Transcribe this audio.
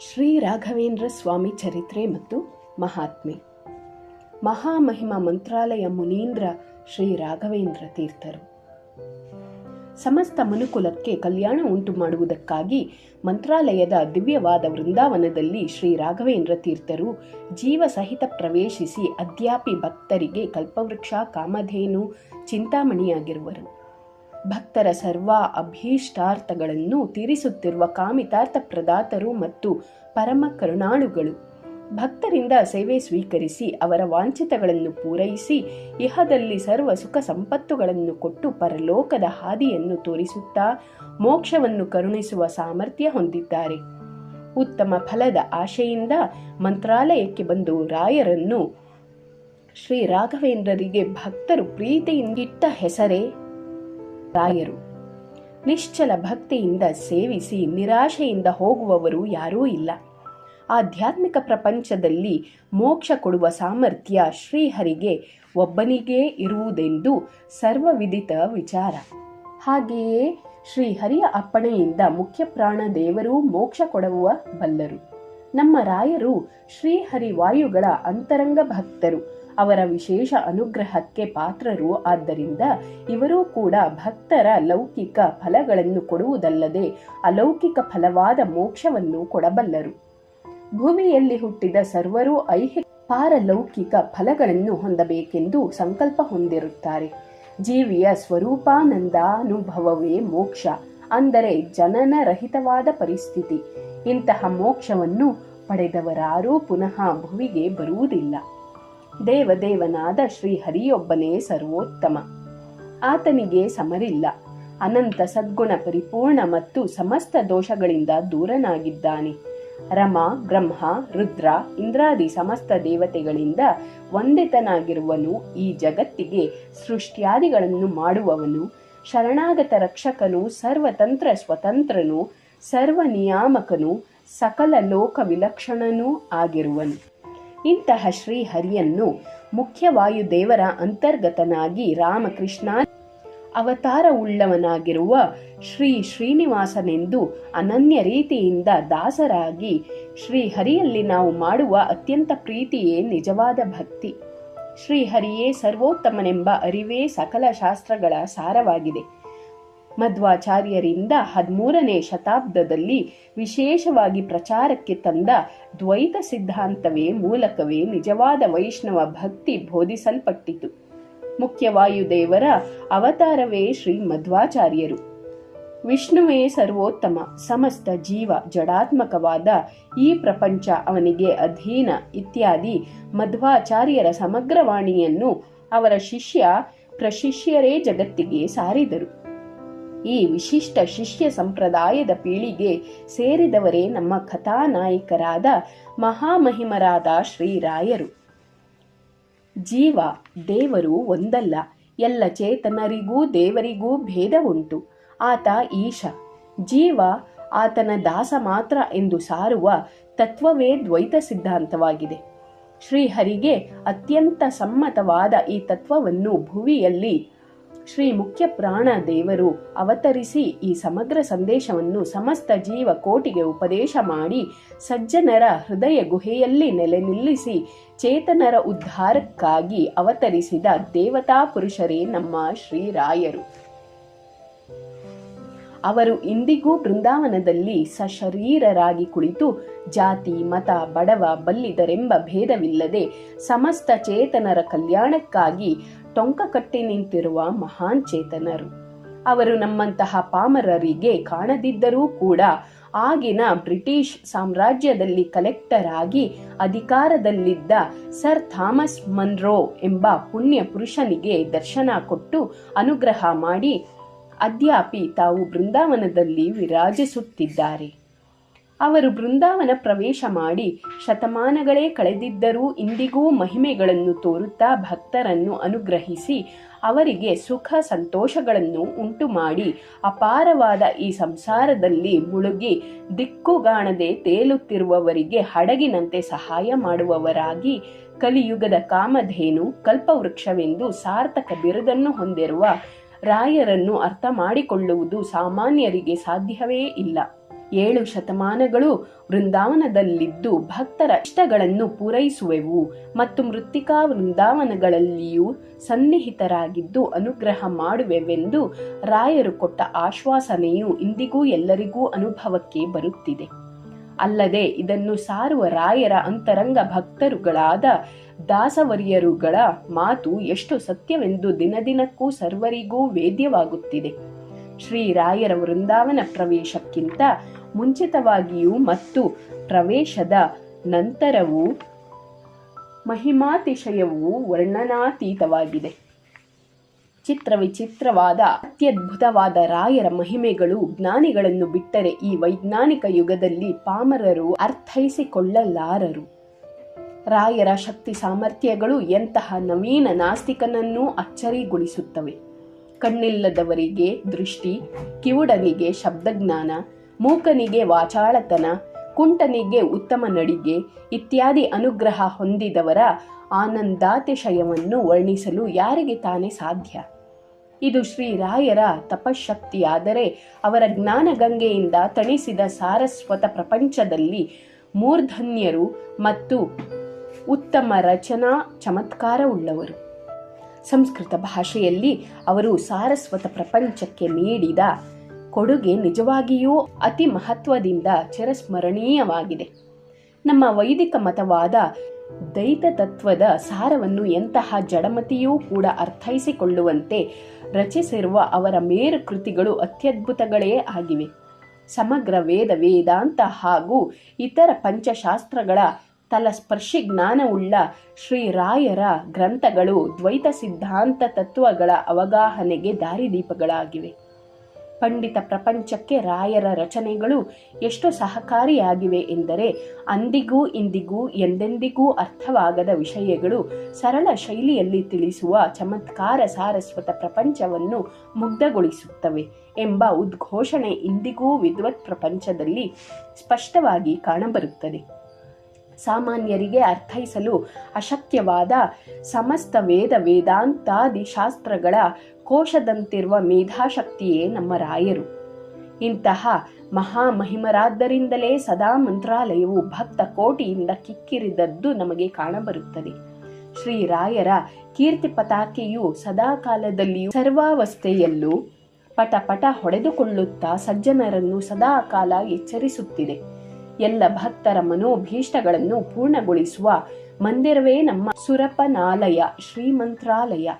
ಶ್ರೀ ರಾಘವೇಂದ್ರ ಸ್ವಾಮಿ ಚರಿತ್ರೆ ಮತ್ತು ಮಹಾತ್ಮೆ. ಮಹಾಮಹಿಮ ಮಂತ್ರಾಲಯ ಮುನೀಂದ್ರ ಶ್ರೀ ರಾಘವೇಂದ್ರ ತೀರ್ಥರು. ಸಮಸ್ತ ಮನುಕುಲಕ್ಕೆ ಕಲ್ಯಾಣ ಉಂಟು ಮಾಡುವುದಕ್ಕಾಗಿ ಮಂತ್ರಾಲಯದ ದಿವ್ಯವಾದ ವೃಂದಾವನದಲ್ಲಿ ಶ್ರೀ ರಾಘವೇಂದ್ರ ತೀರ್ಥರು ಜೀವ ಸಹಿತ ಪ್ರವೇಶಿಸಿ ಅದ್ಯಾಪಿ ಭಕ್ತರಿಗೆ ಕಲ್ಪವೃಕ್ಷ, ಕಾಮಧೇನು, ಚಿಂತಾಮಣಿಯಾಗಿರುವರು. ಭಕ್ತರ ಸರ್ವ ಅಭೀಷ್ಟಾರ್ಥಗಳನ್ನು ತೀರಿಸುತ್ತಿರುವ ಕಾಮಿತಾರ್ಥ ಪ್ರದಾತರು ಮತ್ತು ಪರಮ ಕರುಣಾಳುಗಳು. ಭಕ್ತರಿಂದ ಸೇವೆ ಸ್ವೀಕರಿಸಿ ಅವರ ವಾಂಛಿತಗಳನ್ನು ಪೂರೈಸಿ ಇಹದಲ್ಲಿ ಸರ್ವ ಸುಖ ಸಂಪತ್ತುಗಳನ್ನು ಕೊಟ್ಟು ಪರಲೋಕದ ಹಾದಿಯನ್ನು ತೋರಿಸುತ್ತಾ ಮೋಕ್ಷವನ್ನು ಕರುಣಿಸುವ ಸಾಮರ್ಥ್ಯ ಹೊಂದಿದ್ದಾರೆ. ಉತ್ತಮ ಫಲದ ಆಶೆಯಿಂದ ಮಂತ್ರಾಲಯಕ್ಕೆ ಬಂದು ರಾಯರನ್ನು ಶ್ರೀ ರಾಘವೇಂದ್ರರಿಗೆ ಭಕ್ತರು ಪ್ರೀತಿಯಿಂದಿಟ್ಟ ಹೆಸರೇ. ರಾಯರು ನಿಶ್ಚಲ ಭಕ್ತಿಯಿಂದ ಸೇವಿಸಿ ನಿರಾಶೆಯಿಂದ ಹೋಗುವವರು ಯಾರೂ ಇಲ್ಲ. ಆಧ್ಯಾತ್ಮಿಕ ಪ್ರಪಂಚದಲ್ಲಿ ಮೋಕ್ಷ ಕೊಡುವ ಸಾಮರ್ಥ್ಯ ಶ್ರೀಹರಿಗೆ ಒಬ್ಬನಿಗೇ ಇರುವುದೆಂದು ಸರ್ವವಿದಿತ ವಿಚಾರ. ಹಾಗೆಯೇ ಶ್ರೀಹರಿಯ ಅಪ್ಪಣೆಯಿಂದ ಮುಖ್ಯ ಪ್ರಾಣ ದೇವರು ಮೋಕ್ಷ ಕೊಡುವ ಬಲ್ಲರು. ನಮ್ಮ ರಾಯರು ಶ್ರೀಹರಿ ವಾಯುಗಳ ಅಂತರಂಗ ಭಕ್ತರು. ಅವರ ವಿಶೇಷ ಅನುಗ್ರಹಕ್ಕೆ ಪಾತ್ರರು. ಆದ್ದರಿಂದ ಇವರೂ ಕೂಡ ಭಕ್ತರ ಲೌಕಿಕ ಫಲಗಳನ್ನು ಕೊಡುವುದಲ್ಲದೆ ಅಲೌಕಿಕ ಫಲವಾದ ಮೋಕ್ಷವನ್ನು ಕೊಡಬಲ್ಲರು. ಭೂಮಿಯಲ್ಲಿ ಹುಟ್ಟಿದ ಸರ್ವರೂ ಐಹಿಕ ಪಾರಲೌಕಿಕ ಫಲಗಳನ್ನು ಹೊಂದಬೇಕೆಂದು ಸಂಕಲ್ಪ ಹೊಂದಿರುತ್ತಾರೆ. ಜೀವಿಯ ಸ್ವರೂಪಾನಂದಾನುಭವವೇ ಮೋಕ್ಷ, ಅಂದರೆ ಜನನ ರಹಿತವಾದ ಪರಿಸ್ಥಿತಿ. ಇಂತಹ ಮೋಕ್ಷವನ್ನು ಪಡೆದವರಾರೂ ಪುನಃ ಭುವಿಗೆ ಬರುವುದಿಲ್ಲ. ದೇವದೇವನಾದ ಶ್ರೀಹರಿಯೊಬ್ಬನೇ ಸರ್ವೋತ್ತಮ. ಆತನಿಗೆ ಸಮರಿಲ್ಲ. ಅನಂತ ಸದ್ಗುಣ ಪರಿಪೂರ್ಣ ಮತ್ತು ಸಮಸ್ತ ದೋಷಗಳಿಂದ ದೂರನಾಗಿದ್ದಾನೆ. ರಮ, ಬ್ರಹ್ಮ, ರುದ್ರ, ಇಂದ್ರಾದಿ ಸಮಸ್ತ ದೇವತೆಗಳಿಂದ ವಂದಿತನಾಗಿರುವನು ಈ ಜಗತ್ತಿಗೆ ಸೃಷ್ಟ್ಯಾದಿಗಳನ್ನು ಮಾಡುವವನು. ಶರಣಾಗತ ರಕ್ಷಕನು, ಸರ್ವತಂತ್ರ ಸ್ವತಂತ್ರನು ಸರ್ವ ನಿಯಾಮಕನು ಸಕಲ ಲೋಕ ವಿಲಕ್ಷಣನೂ ಆಗಿರುವನು. ಇಂತಹ ಶ್ರೀಹರಿಯನ್ನು ಮುಖ್ಯವಾಯುದೇವರ ಅಂತರ್ಗತನಾಗಿ ರಾಮಕೃಷ್ಣ ಅವತಾರವುಳ್ಳವನಾಗಿರುವ ಶ್ರೀ ಶ್ರೀನಿವಾಸನೆಂದು ಅನನ್ಯ ರೀತಿಯಿಂದ ದಾಸರಾಗಿ ಶ್ರೀಹರಿಯಲ್ಲಿ ನಾವು ಮಾಡುವ ಅತ್ಯಂತ ಪ್ರೀತಿಯೇ ನಿಜವಾದ ಭಕ್ತಿ. ಶ್ರೀಹರಿಯೇ ಸರ್ವೋತ್ತಮನೆಂಬ ಅರಿವೇ ಸಕಲ ಶಾಸ್ತ್ರಗಳ ಸಾರವಾಗಿದೆ. ಮಧ್ವಾಚಾರ್ಯರಿಂದ ಹದಿಮೂರನೇ ಶತಾಬ್ದದಲ್ಲಿ ವಿಶೇಷವಾಗಿ ಪ್ರಚಾರಕ್ಕೆ ತಂದ ದ್ವೈತ ಸಿದ್ಧಾಂತವೇ ಮೂಲಕವೇ ನಿಜವಾದ ವೈಷ್ಣವ ಭಕ್ತಿ ಬೋಧಿಸಲ್ಪಟ್ಟಿತು. ಮುಖ್ಯವಾಯುದೇವರ ಅವತಾರವೇ ಶ್ರೀ ಮಧ್ವಾಚಾರ್ಯರು. ವಿಷ್ಣುವೇ ಸರ್ವೋತ್ತಮ, ಸಮಸ್ತ ಜೀವ ಜಡಾತ್ಮಕವಾದ ಈ ಪ್ರಪಂಚ ಅವನಿಗೆ ಅಧೀನ ಇತ್ಯಾದಿ ಮಧ್ವಾಚಾರ್ಯರ ಸಮಗ್ರವಾಣಿಯನ್ನು ಅವರ ಶಿಷ್ಯ ಪ್ರಶಿಷ್ಯರೇ ಜಗತ್ತಿಗೆ ಸಾರಿದರು. ಈ ವಿಶಿಷ್ಟ ಶಿಷ್ಯ ಸಂಪ್ರದಾಯದ ಪೀಳಿಗೆ ಸೇರಿದವರೇ ನಮ್ಮ ಕಥಾನಾಯಕರಾದ ಮಹಾಮಹಿಮರಾದ ಶ್ರೀರಾಯರು. ಜೀವ ದೇವರು ಒಂದಲ್ಲ, ಎಲ್ಲ ಚೇತನರಿಗೂ ದೇವರಿಗೂ ಭೇದ ಉಂಟು ಆತ ಈಶ. ಜೀವ ಆತನ ದಾಸ ಮಾತ್ರ ಎಂದು ಸಾರುವ ತತ್ವವೇ ದ್ವೈತ ಸಿದ್ಧಾಂತವಾಗಿದೆ. ಶ್ರೀಹರಿಗೆ ಅತ್ಯಂತ ಸಮ್ಮತವಾದ ಈ ತತ್ವವನ್ನು ಭುವಿಯಲ್ಲಿ ಶ್ರೀ ಮುಖ್ಯ ಪ್ರಾಣ ದೇವರು ಅವತರಿಸಿ ಈ ಸಮಗ್ರ ಸಂದೇಶವನ್ನು ಸಮಸ್ತ ಜೀವ ಕೋಟಿಗೆ ಉಪದೇಶ ಮಾಡಿ ಸಜ್ಜನರ ಹೃದಯ ಗುಹೆಯಲ್ಲಿ ನೆಲೆ ನಿಲ್ಲಿಸಿ ಚೇತನರ ಉದ್ಧಾರಕ್ಕಾಗಿ ಅವತರಿಸಿದ ದೇವತಾ ಪುರುಷರೇ ನಮ್ಮ ಶ್ರೀರಾಯರು. ಅವರು ಇಂದಿಗೂ ಬೃಂದಾವನದಲ್ಲಿ ಸಶರೀರರಾಗಿ ಕುಳಿತು ಜಾತಿ, ಮತ, ಬಡವ, ಬಲ್ಲಿದರೆಂಬ ಭೇದವಿಲ್ಲದೆ ಸಮಸ್ತ ಚೇತನರ ಕಲ್ಯಾಣಕ್ಕಾಗಿ ಟೊಂಕ ಕಟ್ಟಿ ನಿಂತಿರುವ ಮಹಾನ್ ಚೇತನರು. ಅವರು ನಮ್ಮಂತಹ ಪಾಮರರಿಗೆ ಕಾಣದಿದ್ದರೂ ಕೂಡ ಆಗಿನ ಬ್ರಿಟಿಷ್ ಸಾಮ್ರಾಜ್ಯದಲ್ಲಿ ಕಲೆಕ್ಟರ್ ಆಗಿ ಅಧಿಕಾರದಲ್ಲಿದ್ದ ಸರ್ ಥಾಮಸ್ ಮನ್ರೋ ಎಂಬ ಪುಣ್ಯ ಪುರುಷನಿಗೆ ದರ್ಶನ ಕೊಟ್ಟು ಅನುಗ್ರಹ ಮಾಡಿ ಅದ್ಯಾಪಿ ತಾವು ಬೃಂದಾವನದಲ್ಲಿ ವಿರಾಜಿಸುತ್ತಿದ್ದಾರೆ. ಅವರು ಬೃಂದಾವನ ಪ್ರವೇಶ ಮಾಡಿ ಶತಮಾನಗಳೇ ಕಳೆದಿದ್ದರೂ ಇಂದಿಗೂ ಮಹಿಮೆಗಳನ್ನು ತೋರುತ್ತಾ ಭಕ್ತರನ್ನು ಅನುಗ್ರಹಿಸಿ ಅವರಿಗೆ ಸುಖ ಸಂತೋಷಗಳನ್ನು ಉಂಟು ಮಾಡಿ ಅಪಾರವಾದ ಈ ಸಂಸಾರದಲ್ಲಿ ಮುಳುಗಿ ದಿಕ್ಕುಗಾಣದೆ ತೇಲುತ್ತಿರುವವರಿಗೆ ಹಡಗಿನಂತೆ ಸಹಾಯ ಮಾಡುವವರಾಗಿ ಕಲಿಯುಗದ ಕಾಮಧೇನು ಕಲ್ಪವೃಕ್ಷವೆಂದು ಸಾರ್ಥಕ ಬಿರುದನ್ನು ಹೊಂದಿರುವ ರಾಯರನ್ನು ಅರ್ಥ ಮಾಡಿಕೊಳ್ಳುವುದು ಸಾಮಾನ್ಯರಿಗೆ ಸಾಧ್ಯವೇ ಇಲ್ಲ. ಏಳು ಶತಮಾನಗಳು ವೃಂದಾವನದಲ್ಲಿದ್ದು ಭಕ್ತರ ಇಷ್ಟಗಳನ್ನು ಪೂರೈಸುವೆವು ಮತ್ತು ಮೃತ್ತಿಕಾ ವೃಂದಾವನಗಳಲ್ಲಿಯೂ ಸನ್ನಿಹಿತರಾಗಿದ್ದು ಅನುಗ್ರಹ ಮಾಡುವೆವೆಂದು ರಾಯರು ಕೊಟ್ಟ ಆಶ್ವಾಸನೆಯು ಇಂದಿಗೂ ಎಲ್ಲರಿಗೂ ಅನುಭವಕ್ಕೆ ಬರುತ್ತಿದೆ. ಅಲ್ಲದೆ ಇದನ್ನು ಸಾರುವ ರಾಯರ ಅಂತರಂಗ ಭಕ್ತರುಗಳಾದ ದಾಸವರಿಯರುಗಳ ಮಾತು ಎಷ್ಟು ಸತ್ಯವೆಂದು ದಿನದಿನಕ್ಕೂ ಸರ್ವರಿಗೂ ವೇದ್ಯವಾಗುತ್ತಿದೆ. ಶ್ರೀರಾಯರ ವೃಂದಾವನ ಪ್ರವೇಶಕ್ಕಿಂತ ಮುಂಚಿತವಾಗಿಯೂ ಮತ್ತು ಪ್ರವೇಶದ ನಂತರವೂ ಮಹಿಮಾತಿಶಯವು ವರ್ಣನಾತೀತವಾಗಿದೆ. ಚಿತ್ರವಿಚಿತ್ರವಾದ, ಅತ್ಯದ್ಭುತವಾದ ರಾಯರ ಮಹಿಮೆಗಳು ಜ್ಞಾನಿಗಳನ್ನು ಬಿಟ್ಟರೆ ಈ ವೈಜ್ಞಾನಿಕ ಯುಗದಲ್ಲಿ ಪಾಮರರು ಅರ್ಥೈಸಿಕೊಳ್ಳಲಾರರು. ರಾಯರ ಶಕ್ತಿ ಸಾಮರ್ಥ್ಯಗಳು ಎಂತಹ ನವೀನ ನಾಸ್ತಿಕನನ್ನೂ ಅಚ್ಚರಿಗೊಳಿಸುತ್ತವೆ. ಕಣ್ಣಿಲ್ಲದವರಿಗೆ ದೃಷ್ಟಿ, ಕಿವುಡನಿಗೆ ಶಬ್ದಜ್ಞಾನ ಮೂಕನಿಗೆ ವಾಚಾಳತನ, ಕುಂಟನಿಗೆ ಉತ್ತಮ ನಡಿಗೆ ಇತ್ಯಾದಿ ಅನುಗ್ರಹ ಹೊಂದಿದವರ ಆನಂದಾತಿಶಯವನ್ನು ವರ್ಣಿಸಲು ಯಾರಿಗೆ ತಾನೇ ಸಾಧ್ಯ? ಇದು ಶ್ರೀರಾಯರ ತಪಶಕ್ತಿಯಾದರೆ ಅವರ ಜ್ಞಾನಗಂಗೆಯಿಂದ ತಣಿಸಿದ ಸಾರಸ್ವತ ಪ್ರಪಂಚದಲ್ಲಿ ಮೂರ್ಧನ್ಯರು ಮತ್ತು ಉತ್ತಮ ರಚನಾ ಚಮತ್ಕಾರವುಳ್ಳವರು. ಸಂಸ್ಕೃತ ಭಾಷೆಯಲ್ಲಿ ಅವರು ಸಾರಸ್ವತ ಪ್ರಪಂಚಕ್ಕೆ ನೀಡಿದ ಕೊಡುಗೆ ನಿಜವಾಗಿಯೂ ಅತಿ ಮಹತ್ವದಿಂದ ಚಿರಸ್ಮರಣೀಯವಾಗಿದೆ. ನಮ್ಮ ವೈದಿಕ ಮತವಾದ ದೈತ ತತ್ವದ ಸಾರವನ್ನು ಎಂತಹ ಜಡಮತಿಯೂ ಕೂಡ ಅರ್ಥೈಸಿಕೊಳ್ಳುವಂತೆ ರಚಿಸಿರುವ ಅವರ ಮೇರು ಕೃತಿಗಳು ಅತ್ಯದ್ಭುತಗಳೇ ಆಗಿವೆ. ಸಮಗ್ರ ವೇದ ವೇದಾಂತ ಹಾಗೂ ಇತರ ಪಂಚಶಾಸ್ತ್ರಗಳ ತಲಸ್ಪರ್ಶಿ ಜ್ಞಾನವುಳ್ಳ ಶ್ರೀರಾಯರ ಗ್ರಂಥಗಳು ದ್ವೈತ ಸಿದ್ಧಾಂತ ತತ್ವಗಳ ಅವಗಾಹನೆಗೆ ದಾರಿದೀಪಗಳಾಗಿವೆ. ಪಂಡಿತ ಪ್ರಪಂಚಕ್ಕೆ ರಾಯರ ರಚನೆಗಳು ಎಷ್ಟು ಸಹಕಾರಿಯಾಗಿವೆ ಎಂದರೆ ಅಂದಿಗೂ ಇಂದಿಗೂ ಎಂದೆಂದಿಗೂ ಅರ್ಥವಾಗದ ವಿಷಯಗಳು ಸರಳ ಶೈಲಿಯಲ್ಲಿ ತಿಳಿಸುವ ಚಮತ್ಕಾರ ಸಾರಸ್ವತ ಪ್ರಪಂಚವನ್ನು ಮುಗ್ಧಗೊಳಿಸುತ್ತವೆ ಎಂಬ ಉದ್ಘೋಷಣೆ ಇಂದಿಗೂ ವಿದ್ವತ್ ಪ್ರಪಂಚದಲ್ಲಿ ಸ್ಪಷ್ಟವಾಗಿ ಕಾಣಬರುತ್ತದೆ. ಸಾಮಾನ್ಯರಿಗೆ ಅರ್ಥೈಸಲು ಅಶಕ್ಯವಾದ ಸಮಸ್ತ ವೇದ ವೇದಾಂತಾದಿ ಶಾಸ್ತ್ರಗಳ ಕೋಶದಂತಿರುವ ಮೇಧಾಶಕ್ತಿಯೇ ನಮ್ಮ ರಾಯರು. ಇಂತಹ ಮಹಾಮಹಿಮರಾದ್ದರಿಂದಲೇ ಸದಾ ಮಂತ್ರಾಲಯವು ಭಕ್ತ ಕೋಟಿಯಿಂದ ಕಿಕ್ಕಿರಿದದ್ದು ನಮಗೆ ಕಾಣಬರುತ್ತದೆ. ಶ್ರೀರಾಯರ ಕೀರ್ತಿ ಪತಾಕೆಯು ಸದಾ ಕಾಲದಲ್ಲಿಯೂ ಸರ್ವಾವಸ್ಥೆಯಲ್ಲೂ ಪಟ ಪಟ ಹೊಡೆದುಕೊಳ್ಳುತ್ತಾ ಸಜ್ಜನರನ್ನು ಸದಾ ಕಾಲ ಎಚ್ಚರಿಸುತ್ತಿದೆ. ಎಲ್ಲ ಭಕ್ತರ ಮನೋಭೀಷ್ಟಗಳನ್ನು ಪೂರ್ಣಗೊಳಿಸುವ ಮಂದಿರವೇ ನಮ್ಮ ಸುರಪನಾಲಯ ಶ್ರೀಮಂತ್ರಾಲಯ.